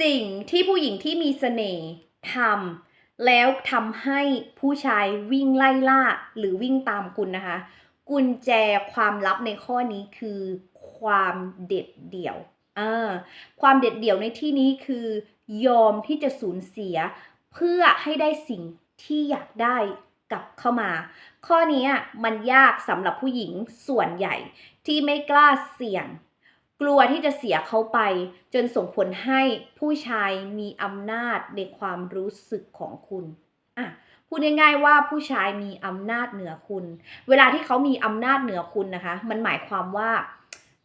สิ่งที่ผู้หญิงที่มีเสน่ห์ทำแล้วทำให้ผู้ชายวิ่งไล่ล่าหรือวิ่งตามคุณนะคะ กุญแจความลับในข้อนี้คือความเด็ดเดี่ยวอ่าความเด็ดเดี่ยวในที่นี้คือยอมที่จะสูญเสีย เพื่อให้ได้สิ่งที่อยากได้กลับเข้ามา ข้อนี้มันยากสำหรับผู้หญิงส่วนใหญ่ที่ไม่กล้าเสี่ยง กลัวที่จะเสียเขาไป จนส่งผลให้ผู้ชายมีอำนาจในความรู้สึกของคุณอะพูดง่ายๆว่าผู้ชายมีอำนาจเหนือคุณ เวลาที่เขามีอำนาจเหนือคุณนะคะ มันหมายความว่า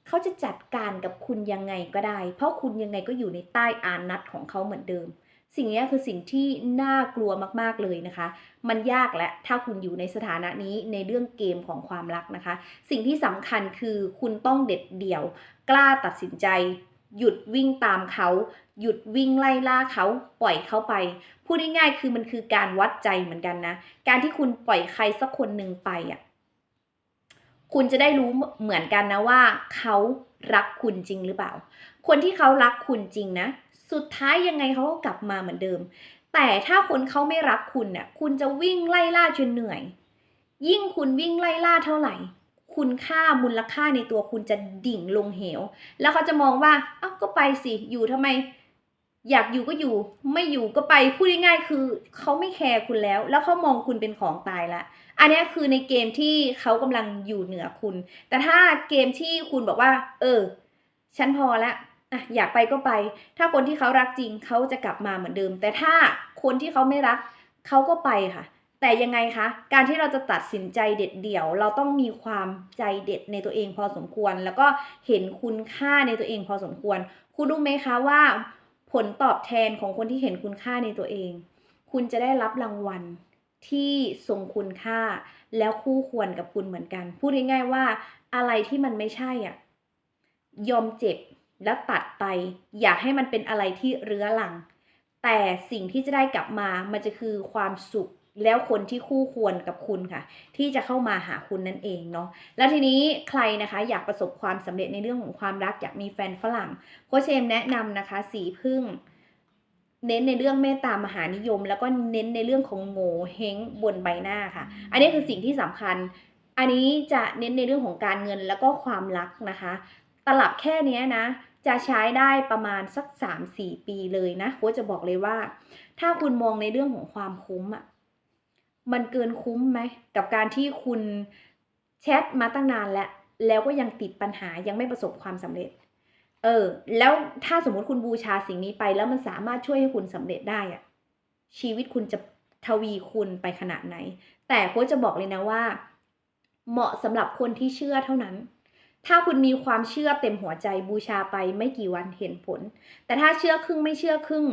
เขาจะจัดการกับคุณยังไงก็ได้ เพราะคุณยังไงก็อยู่ในใต้อานัตของเขาเหมือนเดิม สิ่งนี้คือสิ่งที่น่ากลัวมากๆเลยนะคะ มันยากและถ้าคุณอยู่ในสถานะนี้ในเรื่องเกมของความรักนะคะ สิ่งที่สำคัญคือคุณต้องเด็ดเดี่ยว กล้าตัดสินใจ หยุดวิ่งตามเขา หยุดวิ่งไล่ล่าเขา ปล่อยเขาไป พูดง่ายๆคือมันคือการวัดใจเหมือนกันนะ การที่คุณปล่อยใครสักคนหนึ่งไปอะ คุณจะได้รู้เหมือนกันนะว่า เขารักคุณจริงหรือเปล่า คนที่เขารักคุณจริงนะ สุดท้ายยังไงเขาก็กลับมาเหมือนเดิม แต่ถ้าคนเขาไม่รักคุณเนี่ยคุณจะวิ่งไล่ล่าจนเหนื่อย ยิ่งคุณวิ่งไล่ล่าเท่าไหร่ คุณค่ามูลค่าในตัวคุณจะดิ่งลงเหว แล้วเขาจะมองว่า เอ้าก็ไปสิ อยู่ทำไม อยากอยู่ก็อยู่ไม่อยู่ก็ไปพูดง่ายๆคือเขาไม่แคร์คุณแล้ว แล้วเขามองคุณเป็นของตายละ อันนี้คือในเกมที่เขากำลังอยู่เหนือคุณ แต่ถ้าเกมที่คุณบอกว่า เออ ฉันพอละอะอยากไปก็ไป ถ้าคนที่เขารักจริงเขาจะกลับมาเหมือนเดิม แต่ถ้าคนที่เขาไม่รักเขาก็ไปค่ะ แต่ยังไงคะ การที่เราจะตัดสินใจเด็ดเดี่ยว เราต้องมีความใจเด็ดในตัวเองพอสมควร แล้วก็เห็นคุณค่าในตัวเองพอสมควร คุณรู้ไหมคะว่า ผลตอบแทนของคนที่เห็นคุณค่าในตัวเอง คุณจะได้รับรางวัลที่ทรงคุณค่า แล้วคู่ควรกับคุณเหมือนกัน พูดง่ายๆว่าอะไรที่มันไม่ใช่อะยอมเจ็บแล้วตัดไป อย่าให้มันเป็นอะไรที่เรื้อรัง แต่สิ่งที่จะได้กลับมามันจะคือความสุข แล้วคนที่คู่ควรกับคุณค่ะ ที่จะเข้ามาหาคุณนั่นเองเนาะแล้วทีนี้ใครนะคะอยากประสบความสำเร็จในเรื่องของความรักอยากมีแฟนฝรั่งโคชเชมแนะนำนะคะ สีพึ่ง เน้นในเรื่องเมตตามหานิยม แล้วก็เน้นในเรื่องของโง่เฮงบนใบหน้าค่ะ อันนี้คือสิ่งที่สำคัญ อันนี้จะเน้นในเรื่องของการเงินแล้วก็ความรักนะคะ ตลับแค่เนี้ยนะจะใช้ได้ประมาณสัก 3-4 ปีเลยนะโค้ชจะบอกเลยว่า ถ้าคุณมองในเรื่องของความคุ้มอะ มันเกินคุ้มไหมกับการที่คุณแชทมาตั้งนานแล้ว แล้วก็ยังติดปัญหายังไม่ประสบความสำเร็จ เออ แล้วถ้าสมมติคุณบูชาสิ่งนี้ไป แล้วมันสามารถช่วยให้คุณสำเร็จได้อะชีวิตคุณจะทวีคูณไปขนาดไหน แต่โค้ชจะบอกเลยนะว่า เหมาะสำหรับคนที่เชื่อเท่านั้น ถ้าคุณมีความเชื่อเต็มหัวใจบูชาไปไม่กี่วันเห็นผล แต่ถ้าเชื่อครึ่งไม่เชื่อครึ่ง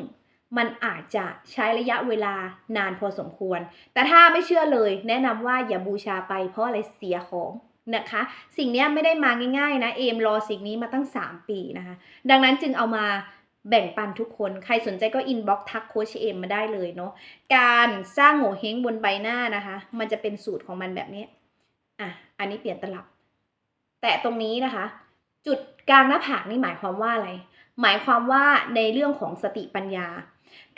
มันอาจจะใช้ระยะเวลานานพอสมควร แต่ถ้าไม่เชื่อเลยแนะนำว่าอย่าบูชาไปเพราะอะไรเสียของนะคะ สิ่งนี้ไม่ได้มาง่ายๆนะเอมรอสิ่งนี้มาตั้ง 3 ปีนะคะ ดังนั้นจึงเอามาแบ่งปันทุกคน ใครสนใจก็อินบ็อกทักโคชเอมมาได้เลยเนาะ การสร้างโง่เฮงบนใบหน้านะคะ มันจะเป็นสูตรของมันแบบนี้ อะ อันนี้เปลี่ยนตลับ แต่ตรงนี้นะคะ จุดกลางหน้าผากนี่หมายความว่าอะไร หมายความว่าในเรื่องของสติปัญญา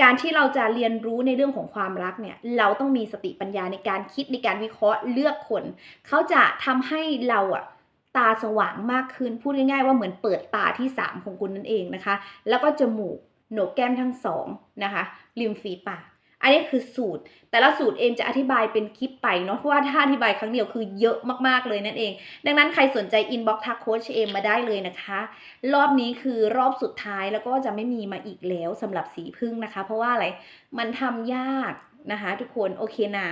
การที่เราจะเรียนรู้ในเรื่องของความรักเนี่ย เราต้องมีสติปัญญาในการคิดในการวิเคราะห์เลือกคน เขาจะทำให้เราอะตาสว่างมากขึ้น พูดง่ายๆว่าเหมือนเปิดตาที่ 3 ของคุณนั่นเองนะคะ แล้วก็จมูกโหนกแก้มทั้งสองนะคะริมฝีปาก อันนี้คือสูตร แต่ละสูตรเอมจะอธิบายเป็นคลิปไปเนาะเพราะว่าถ้าอธิบายครั้งเดียวคือเยอะมากๆเลยนั่นเอง ดังนั้นใครสนใจอินบ็อกทักโค้ชเอมมาได้เลยนะคะ รอบนี้คือรอบสุดท้ายแล้วก็จะไม่มีมาอีกแล้วสำหรับสีพึ่งนะคะ เพราะว่าอะไรมันทำยากนะคะ ทุกคนโอเคนะ